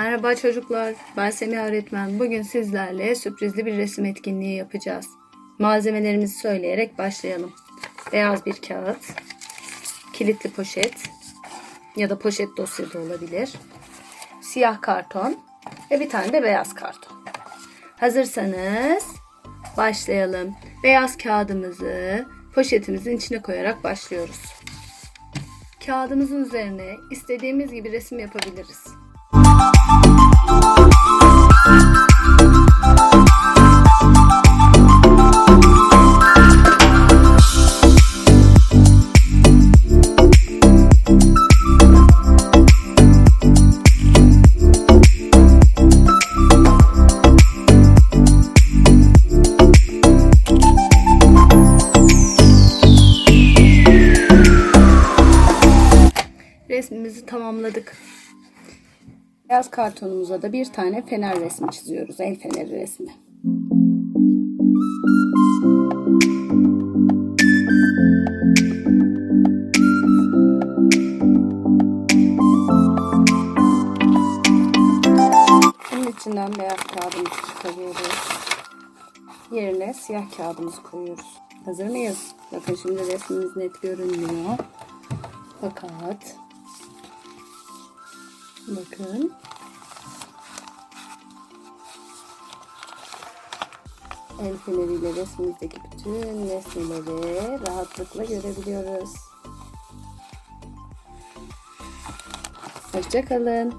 Merhaba çocuklar, ben Semih öğretmen. Bugün sizlerle sürprizli bir resim etkinliği yapacağız. Malzemelerimizi söyleyerek başlayalım. Beyaz bir kağıt, kilitli poşet ya da poşet dosya da olabilir. Siyah karton ve bir tane de beyaz karton. Hazırsanız başlayalım. Beyaz kağıdımızı poşetimizin içine koyarak başlıyoruz. Kağıdımızın üzerine istediğimiz gibi resim yapabiliriz. Resmimizi tamamladık. Beyaz kartonumuza da bir tane fener resmi çiziyoruz. El feneri resmi. Bunun içinden beyaz kağıdımızı çıkarıyoruz. Yerine siyah kağıdımızı koyuyoruz. Hazır mıyız? Bakın şimdi resmimiz net görünmüyor. Fakat bakın el feneriyle resmimizdeki bütün nesneleri rahatlıkla görebiliyoruz. Hoşçakalın.